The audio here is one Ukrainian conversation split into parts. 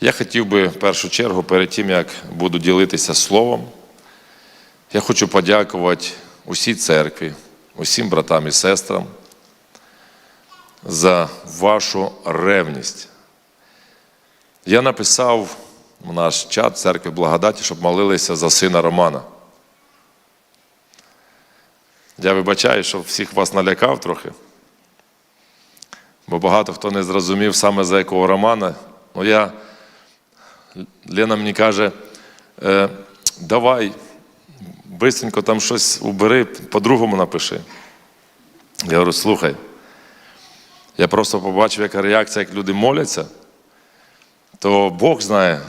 Я хотів би в першу чергу, перед тим, як буду ділитися словом, я хочу подякувати усій церкві, усім братам і сестрам за вашу ревність. Я написав в наш чат церкви благодаті, щоб молилися за сина Романа. Я вибачаю, що всіх вас налякав трохи, бо багато хто не зрозумів саме за якого Романа. Ну я, Лена мені каже, е, давай, бистренько там щось убери, по-другому напиши. Я говорю, слухай, я просто побачив, яка реакція, як люди моляться, то Бог знає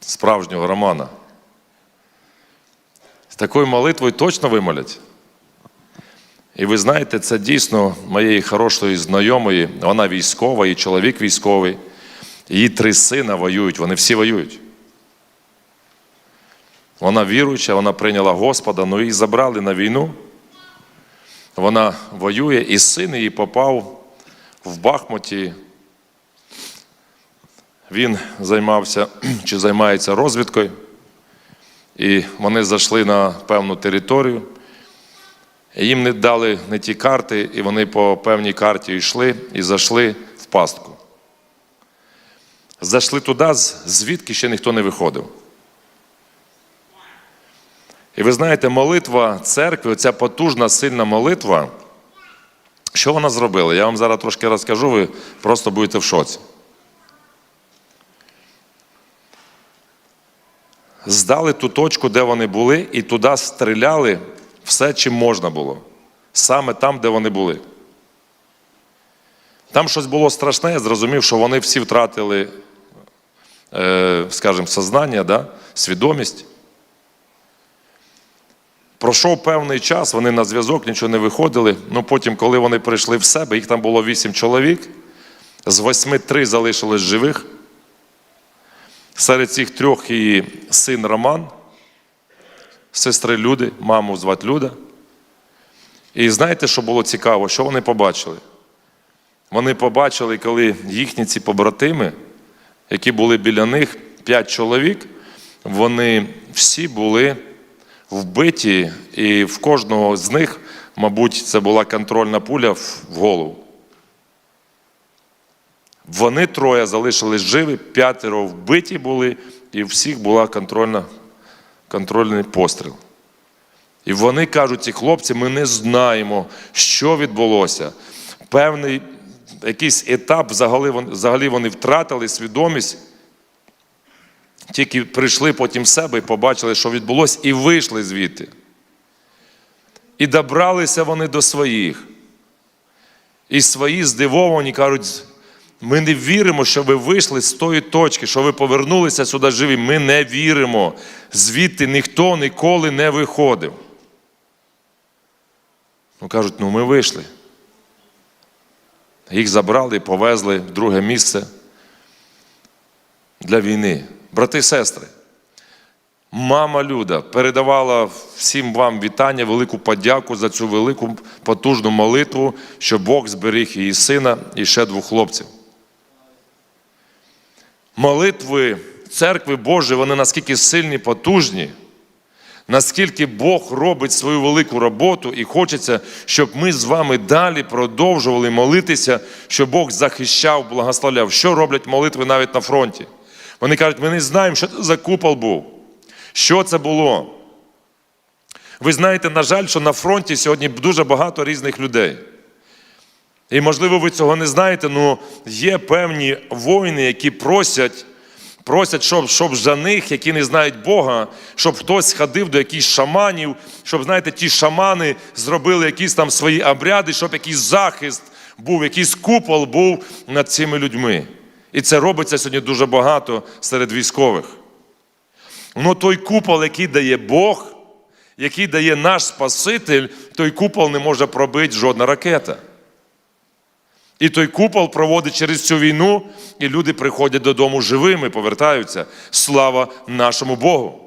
справжнього Романа. З такою молитвою точно вимолять. І ви знаєте, це дійсно моєї хорошої знайомої, вона військова, і чоловік військовий. Її три сина воюють, вони всі воюють. Вона віруюча, вона прийняла Господа, ну її забрали на війну. Вона воює, і син її попав в Бахмуті. Він займався чи займається розвідкою, і вони зайшли на певну територію. Їм не дали не ті карти, і вони по певній карті йшли і зайшли в пастку. Зайшли туди, звідки ще ніхто не виходив. І ви знаєте, молитва церкви, оця потужна, сильна молитва, що вона зробила? Я вам зараз трошки розкажу, ви просто будете в шоці. Здали ту точку, де вони були, і туди стріляли все, чим можна було. Саме там, де вони були. Там щось було страшне, я зрозумів, що вони всі втратили, скажімо, сознання, да? свідомість. Пройшов певний час, вони на зв'язок нічого не виходили. Ну потім, коли вони прийшли в себе, їх там було вісім чоловік, з восьми три залишились живих. Серед цих трьох і син Роман, сестри Люди, маму звати Люда. І знаєте, що було цікаво? Що вони побачили? Вони побачили, коли їхні ці побратими, які були біля них, п'ять чоловік, вони всі були вбиті, і в кожного з них, мабуть, це була контрольна пуля в голову. Вони троє залишились живі, п'ятеро вбиті були, і всіх була контрольна, контрольний постріл. І вони кажуть, ці хлопці, ми не знаємо, що відбулося. Певний якийсь етап взагалі вони, втратили свідомість, тільки прийшли потім себе і побачили, що відбулося, і вийшли звідти. І добралися вони до своїх. І свої здивовані кажуть, ми не віримо, що ви вийшли з тої точки, що ви повернулися сюди живі. Ми не віримо. Звідти ніхто ніколи не виходив. Ну кажуть, ну ми вийшли. Їх забрали і повезли в друге місце для війни. Брати і сестри, мама Люда передавала всім вам вітання, велику подяку за цю велику потужну молитву, що Бог зберіг її сина і ще двох хлопців. Молитви церкви Божої, вони наскільки сильні, потужні, наскільки Бог робить свою велику роботу, і хочеться, щоб ми з вами далі продовжували молитися, щоб Бог захищав, благословляв. Що роблять молитви навіть на фронті? Вони кажуть, ми не знаємо, що це за купол був. Що це було? Ви знаєте, на жаль, що на фронті сьогодні дуже багато різних людей. І, можливо, ви цього не знаєте, але є певні воїни, які просять, просять, щоб, щоб за них, які не знають Бога, щоб хтось ходив до якихось шаманів, щоб, знаєте, ті шамани зробили якісь там свої обряди, щоб якийсь захист був, якийсь купол був над цими людьми. І це робиться сьогодні дуже багато серед військових. Ну той купол, який дає Бог, який дає наш Спаситель, той купол не може пробити жодна ракета. І той купол проводить через цю війну, і люди приходять додому живими, повертаються. Слава нашому Богу!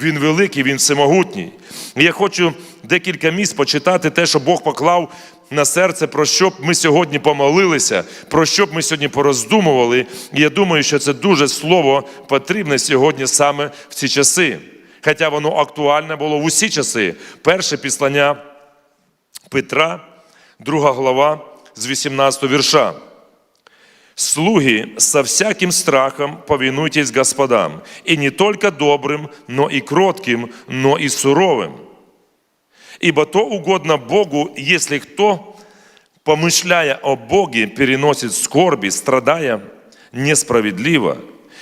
Він великий, він всемогутній. І я хочу декілька місць почитати те, що Бог поклав на серце, про що б ми сьогодні помолилися, про що б ми сьогодні пороздумували. І я думаю, що це дуже слово потрібне сьогодні саме в ці часи. Хоча воно актуальне було в усі часи. Перше післання Петра, друга глава з 18 вірша. Слуги, со всяким страхом повинуйтесь господам, и не только добрым, но и кротким, но и суровым. Ибо то угодно Богу, если кто, помышляя о Боге, переносит скорби, страдая несправедливо.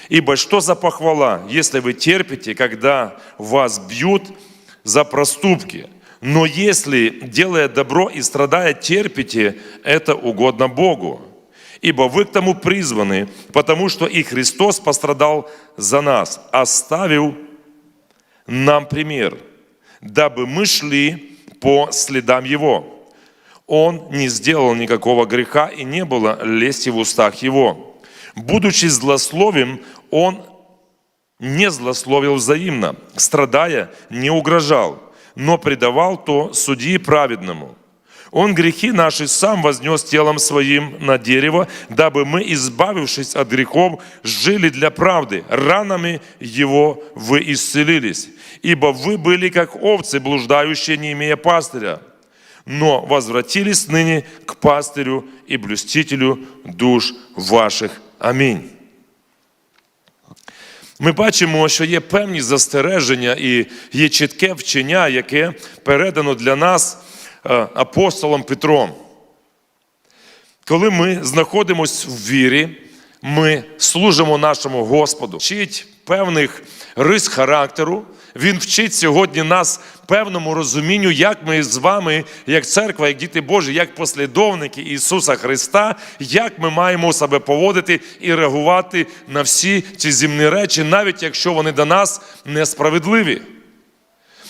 Ибо что за похвала, если вы терпите, когда вас бьют за проступки? Но если, делая добро и страдая, терпите, это угодно Богу. Ибо вы к тому призваны, потому что и Христос пострадал за нас, оставил нам пример, дабы мы шли по следам Его. Он не сделал никакого греха, и не было лести в устах Его. Будучи злословим, Он не злословил взаимно, страдая, не угрожал, но предавал то судьи праведному. Он грехи наши сам вознес телом своим на дерево, дабы мы, избавившись от грехов, жили для правды. Ранами Его вы исцелились. Ибо вы были как овцы, блуждающие, не имея пастыря, но возвратились ныне к пастырю и блюстителю душ ваших. Амінь. Ми бачимо, що є певні застереження і є чітке вчення, яке передано для нас е, апостолом Петром. Коли ми знаходимося в вірі, ми служимо нашому Господу, вчить певних рис характеру. Він вчить сьогодні нас певному розумінню, як ми з вами, як церква, як діти Божі, як послідовники Ісуса Христа, як ми маємо себе поводити і реагувати на всі ці земні речі, навіть якщо вони до нас несправедливі.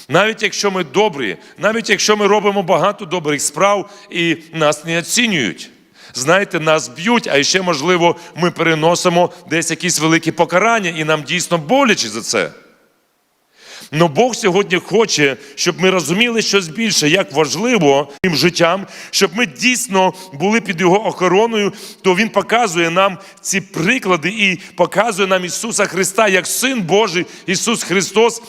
Навіть якщо ми добрі, навіть якщо ми робимо багато добрих справ і нас не оцінюють. Знаєте, нас б'ють, а ще, можливо, ми переносимо десь якісь великі покарання, і нам дійсно боляче за це. Но Бог сьогодні хоче, щоб ми розуміли щось більше, як важливо тим життям, щоб ми дійсно були під Його охороною, то Він показує нам ці приклади і показує нам Ісуса Христа як Син Божий, Ісус Христос,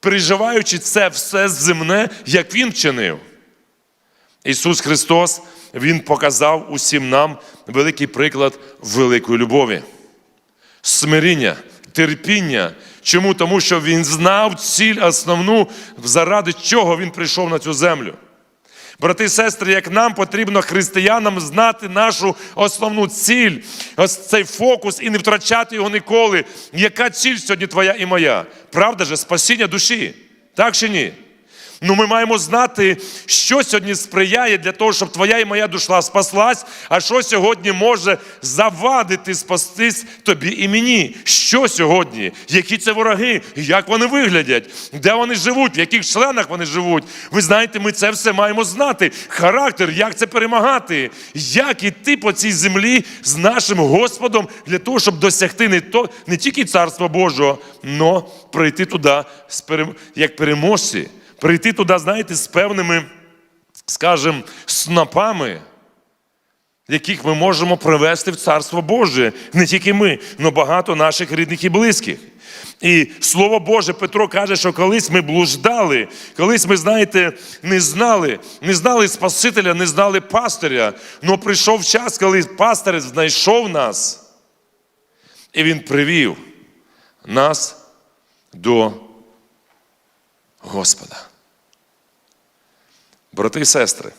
переживаючи це все земне, як Він вчинив. Ісус Христос, Він показав усім нам великий приклад великої любові, смиріння, терпіння. Чому? Тому що Він знав ціль основну, заради чого Він прийшов на цю землю. Брати і сестри, як нам потрібно християнам знати нашу основну ціль, ось цей фокус і не втрачати його ніколи. Яка ціль сьогодні твоя і моя? Правда же, спасіння душі? Так чи ні? Ну, ми маємо знати, що сьогодні сприяє для того, щоб твоя і моя душа спаслась, а що сьогодні може завадити спастись тобі і мені. Що сьогодні? Які це вороги? Як вони виглядять? Де вони живуть? В яких членах вони живуть? Ви знаєте, ми це все маємо знати. Характер, як це перемагати, як іти по цій землі з нашим Господом для того, щоб досягти не то не тільки Царства Божого, але прийти туди як переможці прийти туди, знаєте, з певними, скажімо, снопами, яких ми можемо привести в Царство Боже. Не тільки ми, але багато наших рідних і близьких. І Слово Боже, Петро каже, що колись ми блуждали, колись ми, знаєте, не знали, не знали Спасителя, не знали пастиря. Але прийшов час, коли пастир знайшов нас, і він привів нас до Господа. Брати і сестри,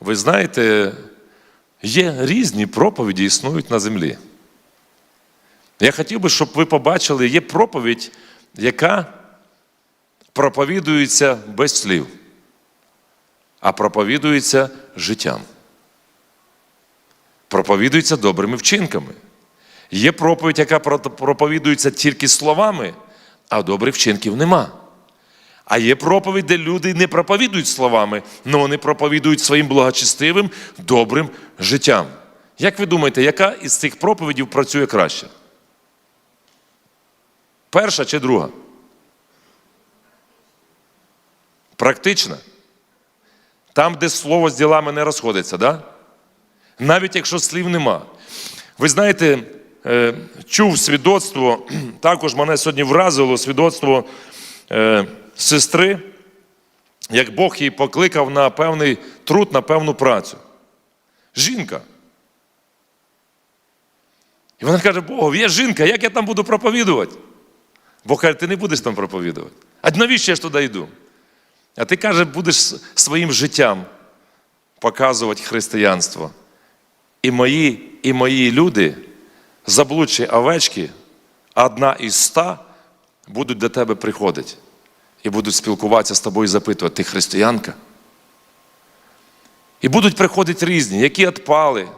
ви знаєте, є різні проповіді існують на землі. Я хотів би, щоб ви побачили, є проповідь, яка проповідується без слів, а проповідується життям. Проповідується добрими вчинками. Є проповідь, яка проповідується тільки словами, а добрих вчинків нема. А є проповідь, де люди не проповідують словами, але вони проповідують своїм благочестивим, добрим життям. Як ви думаєте, яка із цих проповідів працює краще? Перша чи друга? Практична. Там, де слово з ділами не розходиться, да? навіть якщо слів нема. Ви знаєте, е, чув свідоцтво, також мене сьогодні вразило свідоцтво е, сестри, як Бог її покликав на певний труд, на певну працю. Жінка. І вона каже, Богу, я жінка, як я там буду проповідувати? Бог каже, ти не будеш там проповідувати. А навіщо я ж туди йду? А ти каже, будеш своїм життям показувати християнство. І мої, і мої люди, заблудші овечки, одна із ста, будуть до тебе приходити і будуть спілкуватися з тобою і запитувати, ти християнка? І будуть приходити різні, які відпали.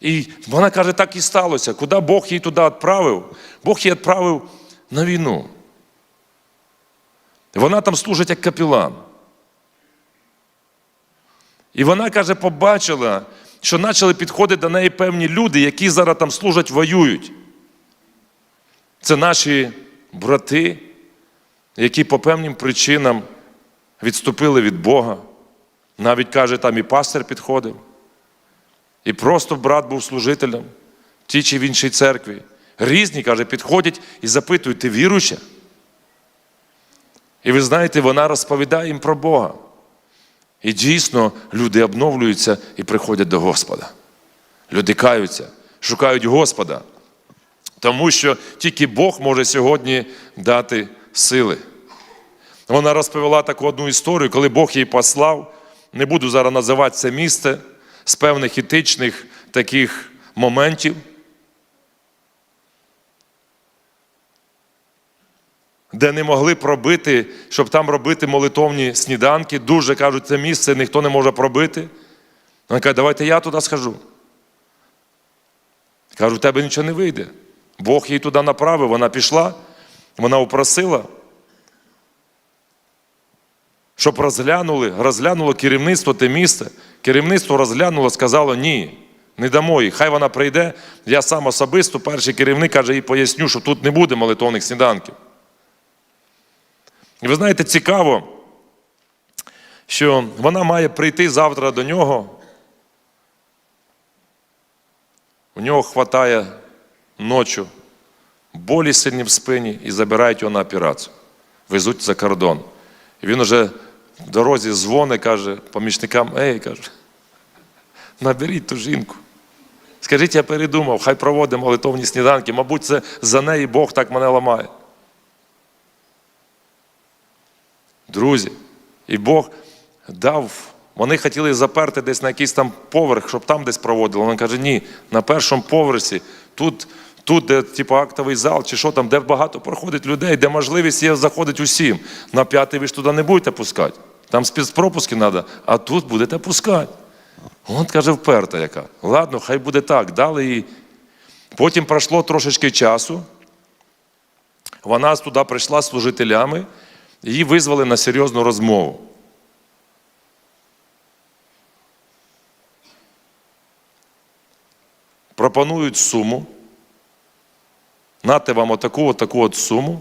І вона каже, так і сталося. Куди Бог її туди відправив? Бог її відправив на війну. Вона там служить як капілан. І вона каже, побачила, що почали підходити до неї певні люди, які зараз там служать, воюють. Це наші брати, які по певним причинам відступили від Бога. Навіть каже, там і пастир підходив. І просто брат був служителем в тій чи в іншій церкві. Різні, каже, підходять і запитують, ти віруюча? І ви знаєте, вона розповідає їм про Бога. І дійсно люди обновлюються і приходять до Господа. Люди каються, шукають Господа. Тому що тільки Бог може сьогодні дати сили. Вона розповіла таку одну історію, коли Бог їй послав. Не буду зараз називати це місце з певних етичних таких моментів. Де не могли пробити, щоб там робити молитовні сніданки. Дуже кажуть, це місце ніхто не може пробити. Вона каже, давайте я туди схожу. Кажу, у тебе нічого не вийде. Бог її туди направив, вона пішла, вона упросила, щоб розглянули, розглянуло керівництво те місце. Керівництво розглянуло, сказало, ні, не дамо їй. Хай вона прийде. Я сам особисто, перший керівник каже, їй поясню, що тут не буде молитовних сніданків. І ви знаєте, цікаво, що вона має прийти завтра до нього. У нього хватає ночі болі сильні в спині і забирають його на операцію. Везуть за кордон. І він уже в дорозі дзвонить, каже помічникам, ей, каже, наберіть ту жінку. Скажіть, я передумав, хай проводимо молитовні сніданки. Мабуть, це за неї Бог так мене ламає. Друзі, і Бог дав, вони хотіли заперти десь на якийсь там поверх, щоб там десь проводили. Він каже, ні, на першому поверсі, тут, тут де типу, актовий зал, чи що там, де багато проходить людей, де можливість є заходить усім. На п'ятий ви ж туди не будете пускати. Там спецпропуски треба, а тут будете пускати. Он каже, вперта яка. Ладно, хай буде так. Дали їй. Потім пройшло трошечки часу. Вона туди прийшла з служителями. Її визвали на серйозну розмову. Пропонують суму. Нате вам отаку отаку от суму,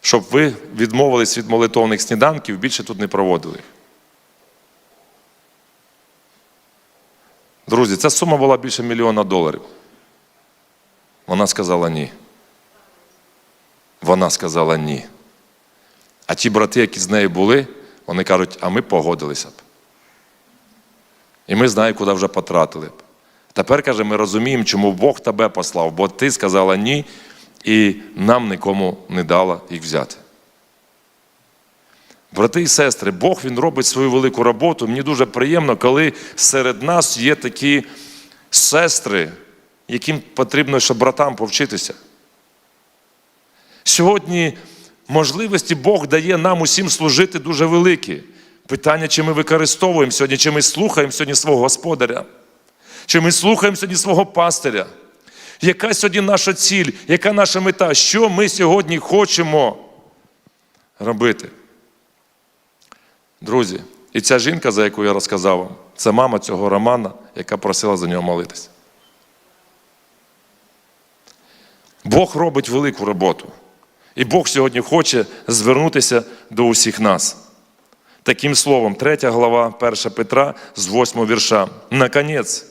щоб ви відмовились від молитовних сніданків, більше тут не проводили. Друзі, ця сума була більше мільйона доларів. Вона сказала ні. Вона сказала ні. А ті брати, які з нею були, вони кажуть, а ми погодилися б. І ми знаємо, куди вже потратили б. Тепер, каже, ми розуміємо, чому Бог тебе послав, бо ти сказала ні, і нам нікому не дала їх взяти. Брати і сестри, Бог Він робить свою велику роботу. Мені дуже приємно, коли серед нас є такі сестри, яким потрібно, щоб братам повчитися. Сьогодні можливості Бог дає нам усім служити дуже великі. Питання, чи ми використовуємо сьогодні, чи ми слухаємо сьогодні свого господаря, чи ми слухаємо сьогодні свого пастиря. Яка сьогодні наша ціль, яка наша мета? Що ми сьогодні хочемо робити? Друзі, і ця жінка, за яку я розказав вам, це мама цього Романа, яка просила за нього молитися. Бог робить велику роботу. І Бог сьогодні хоче звернутися до усіх нас. таким словом, 3 глава 1 Петра з 8 вірша. Наконец,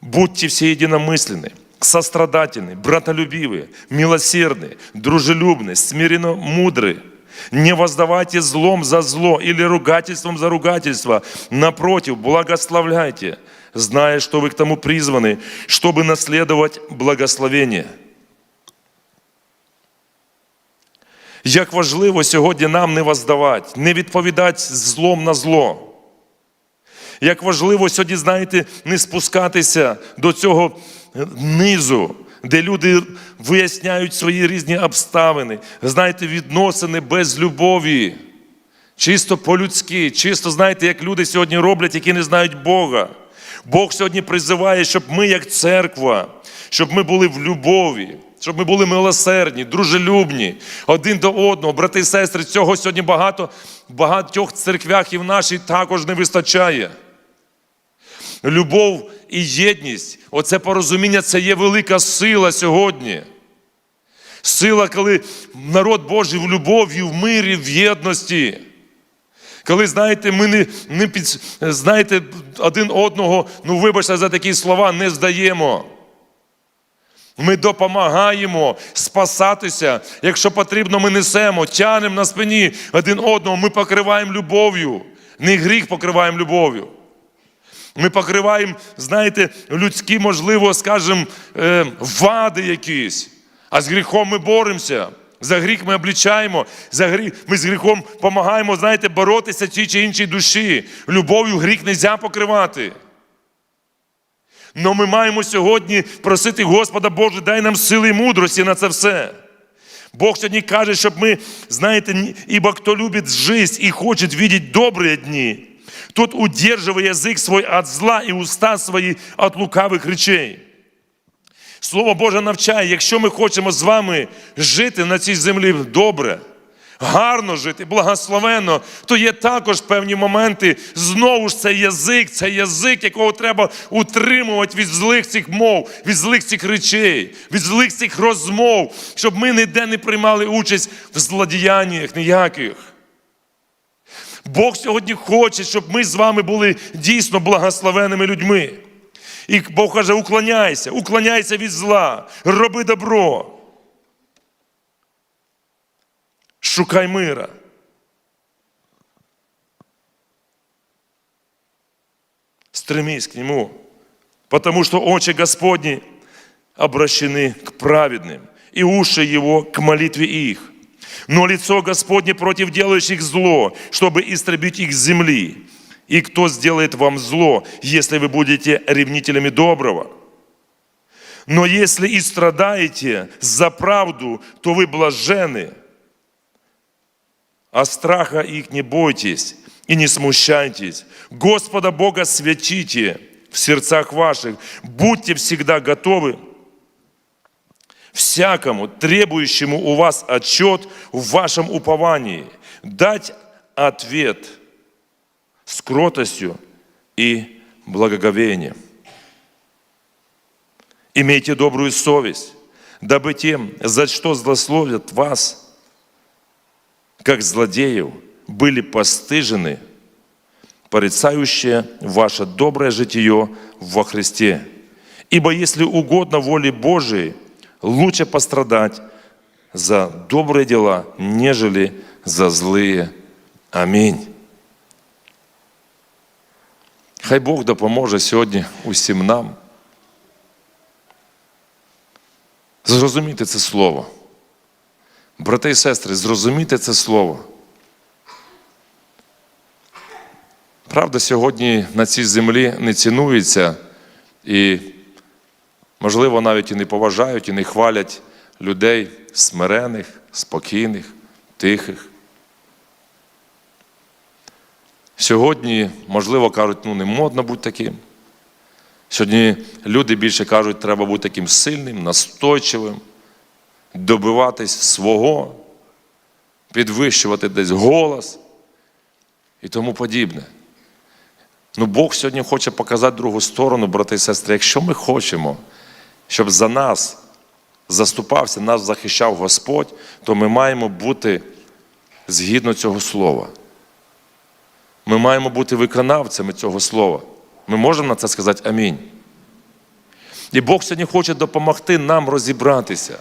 будьте все единомысленны, сострадательны, братолюбивы, милосердны, дружелюбны, смиренно мудры. Не воздавайте злом за зло или ругательством за ругательство. Напротив, благословляйте, зная, что вы к тому призваны, чтобы наследовать благословение. Як важливо сьогодні нам не воздавати, не відповідати злом на зло. Як важливо сьогодні, знаєте, не спускатися до цього низу, де люди виясняють свої різні обставини, знаєте, відносини без любові, чисто по-людськи, чисто, знаєте, як люди сьогодні роблять, які не знають Бога. Бог сьогодні призиває, щоб ми, як церква, щоб ми були в любові, щоб ми були милосердні, дружелюбні один до одного. Брати і сестри, цього сьогодні багато багатьох церквях і в нашій також не вистачає. Любов і єдність, оце порозуміння, це є велика сила сьогодні. Сила, коли народ Божий в любові, в мирі, в єдності. Коли, знаєте, ми не, не під, знаєте, один одного, ну вибачте за такі слова, не здаємо. Ми допомагаємо спасатися. Якщо потрібно, ми несемо, тянемо на спині один одного, ми покриваємо любов'ю. Не гріх покриваємо любов'ю. Ми покриваємо, знаєте, людські, можливо, скажімо, е, вади якісь. А з гріхом ми боремося. За гріх ми облічаємо, за гріх, ми з гріхом допомагаємо, знаєте, боротися цій чи іншій душі. Любов'ю гріх не можна покривати. Но ми маємо сьогодні просити Господа Боже, дай нам сили і мудрості на це все. Бог сьогодні каже, щоб ми, знаєте, ибо кто любит жизнь и хочет видеть добрые дни, тот удерживая язык свой от зла і уста свої от лукавих речей. Слово Боже навчає, якщо ми хочемо з вами жити на цій землі добре, гарно жити, благословенно, то є також певні моменти. Знову ж це язик, це язик, якого треба утримувати від злих цих мов, від злих цих речей, від злих цих розмов, щоб ми ніде не приймали участь в злодіяннях ніяких. Бог сьогодні хоче, щоб ми з вами були дійсно благословенними людьми. І Бог каже, уклоняйся, уклоняйся від зла, роби добро. Шукай мира. Стремись к Нему, потому что очи Господни обращены к праведным, и уши Его к молитве их. Но лицо Господне против делающих зло, чтобы истребить их с земли. И кто сделает вам зло, если вы будете ревнителями доброго? Но если и страдаете за правду, то вы блажены, а страха их не бойтесь и не смущайтесь. Господа Бога святите в сердцах ваших, будьте всегда готовы всякому, требующему у вас отчет в вашем уповании, дать ответ с кротостью и благоговением. Имейте добрую совесть, дабы тем, за что злословят вас, как злодеев, были постыжены, порицающие ваше доброе житие во Христе. Ибо если угодно воле Божией, лучше пострадать за добрые дела, нежели за злые. Амінь. Хай Бог допоможе сьогодні усім нам зрозуміти це слово. Брати і сестри, зрозуміти це слово. Правда, сьогодні на цій землі не цінується і, можливо, навіть і не поважають, і не хвалять людей смирених, спокійних, тихих. Сьогодні, можливо, кажуть, ну не модно бути таким. Сьогодні люди більше кажуть, треба бути таким сильним, настойчивим, добиватись свого, підвищувати десь голос і тому подібне. Ну, Бог сьогодні хоче показати другу сторону, брати і сестри. Якщо ми хочемо, щоб за нас заступався, нас захищав Господь, то ми маємо бути згідно цього слова. Ми маємо бути виконавцями цього слова. Ми можемо на це сказати амінь. І Бог сьогодні хоче допомогти нам розібратися.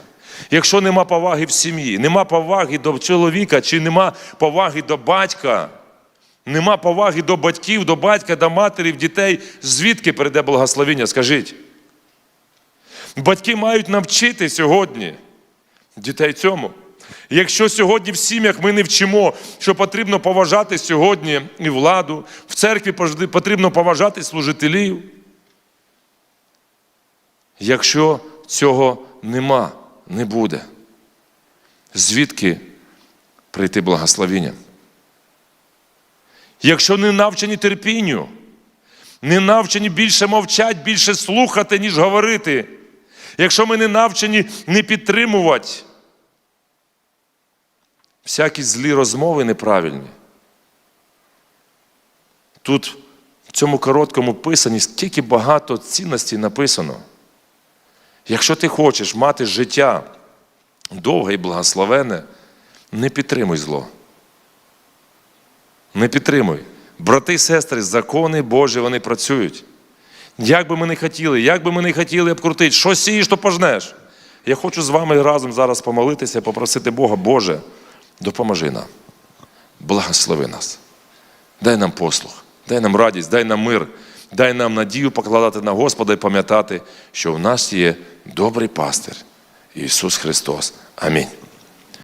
Якщо нема поваги в сім'ї, нема поваги до чоловіка, чи нема поваги до батька, нема поваги до батьків, до батька, до матері, дітей, звідки перейде благословення? Скажіть. Батьки мають навчити сьогодні дітей цьому. Якщо сьогодні в сім'ях ми не вчимо, що потрібно поважати сьогодні і владу, в церкві потрібно поважати служителів. Якщо цього нема, не буде, звідки прийти благословіння? Якщо не навчені терпінню, не навчені більше мовчать, більше слухати, ніж говорити, якщо ми не навчені не підтримувати, всякі злі розмови неправильні. Тут в цьому короткому писанні стільки багато цінностей написано. Якщо ти хочеш мати життя довге і благословене, не підтримуй зло. Не підтримуй. Брати і сестри, закони Божі, вони працюють. Як би ми не хотіли, як би ми не хотіли обкрутити, що сієш, то пожнеш. Я хочу з вами разом зараз помолитися, попросити Бога, Боже, допоможи нам, благослови нас. Дай нам послух, дай нам радість, дай нам мир, дай нам надію покладати на Господа і пам'ятати, що в нас є добрий пастир Ісус Христос. Амінь.